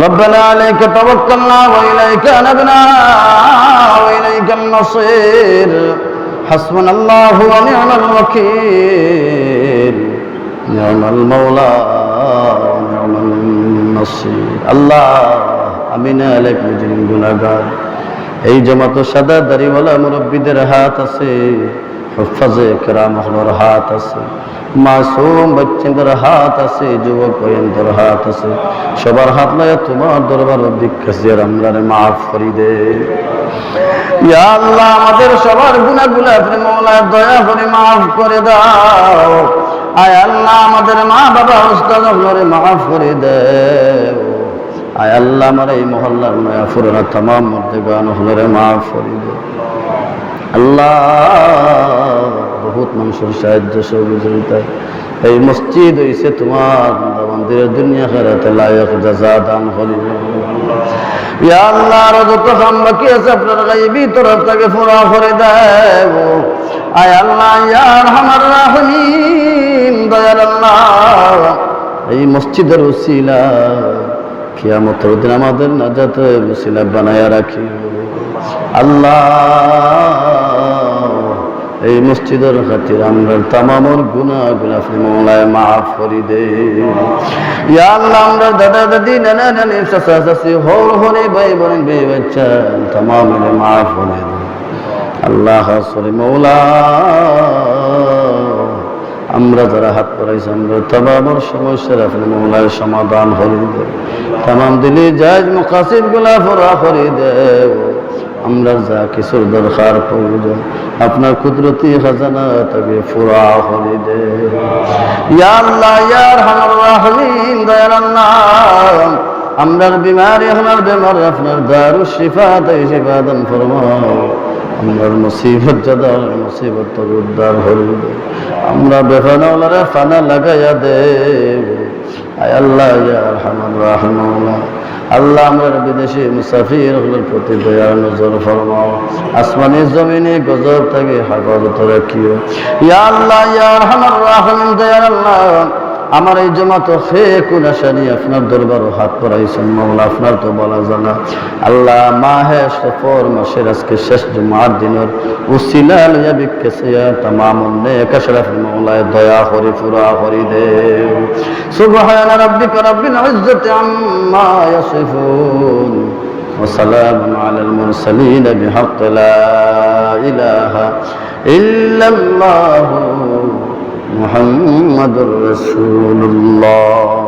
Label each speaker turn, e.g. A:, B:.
A: ربنا عليك توكلنا وإليك نبنا وإليك المصير حسبنا الله ونعم الوكيل نعم المولى ونعم النصير الله আমিনা আলেক মুজরিম গুনাহগার এই জমাত সাদা দাড়িওয়ালা মুরব্বীদের হাত আছে হুফাজে কেরাম হলোর হাত আছে, মাসুম বাচ্চাদের হাত আছে, যুবক বয়ন্তর হাত আছে। সবার হাত নয় তোমার দরবার বিখ্যাসিয়ার আমরা মাফ করি দে। ইয়া আল্লাহ, আমাদের সবার গুনাহগুলো আপনি মৌলায় দয়া করে মাফ করে দাও। আয় আল্লাহ, আমাদের মা বাবা উস্তাদ আপনারে মাফ করে দেও আয় আল্লাহ, আমার এই মহল্লার নয়া ফুরানা তামাম মধ্যে গান হলরে মাফ করে দে। আল্লাহ বহুত মানুষের সাহায্য সহযোগিতায় এই মসজিদ হইছে তোমার মন্দিরের দুনিয়া খেরাতে লায়ক জাজা দান করি ইয়া আল্লাহ, আরও যত কাম আছে, আপনার গাইবি তরফ থেকে পুরা করে দেব আয় আল্লাহ ইয়ার আমার রাহিম দয়াল আল্লাহ। এই মসজিদের উসিলা কিয়ামতের দিন আমাদের নাজাতে উসিলা বানায়া রাখি আল্লাহ। এই মসজিদের খাতির আমরা তামামর গুনা আপনি মৌলায় মাফ করি দে। ইয়া আল্লাহ, আমরা দাদা দাদি নানা নানি, চাচা চাচি, হর হরে ভাই বোন, ভাই বাচ্চা তামামের মাফ করে দে। আল্লাহ সরি মৌলা। আমরা যারা হাত পড়াইছি আমরা তামামর সমস্যার আপনি মৌলায় সমাধান হরি দে। তামাম দিলি জায়জ মুকাসিদগুলা ফরা করি দেব আমরা যা কিছুর দরকার প্রয়োজন, আপনার কুদরতি খাজানা তাকে ফুরা হরি দে ইয়া রাহমিন আমরার বিমারি আমার বেমার, আপনার দারু শিফা, তাই শিফা দান ফরমাও আমরার মুসিবত জাদার মুসিবত তোর উদ্ধার হরি দে আমরা বেফানাওয়ালারে ফানা লাগাইয়া দে আয় আল্লাহ ইয়ার হামার রাহমাওলা আল্লাহ আমার বিদেশি মুসাফির হলের প্রতি দয়ার নজর ফরমাও। আসমানি জমিনে গজব থেকে হাফাজত রাখিও। ইয়া আল্লাহ ইয়ার হামার রাহমিন, দয়ার আল্লাহ, আমার এই জমাত খে কোন আশানি আপনার দরবার হাত পড়াইছেন মাওলা, আপনার তো বলা জানা আল্লাহ মাহে সফর মাসের আজকে শেষ জুমার দিনের উসিলা লইয়া বিকেছে তামাম দয়া করি পুরা করি দে। سبحان ربك رب العزة عما يصفون وسلام على المرسلين بحق لا إله إلا الله محمد رسول الله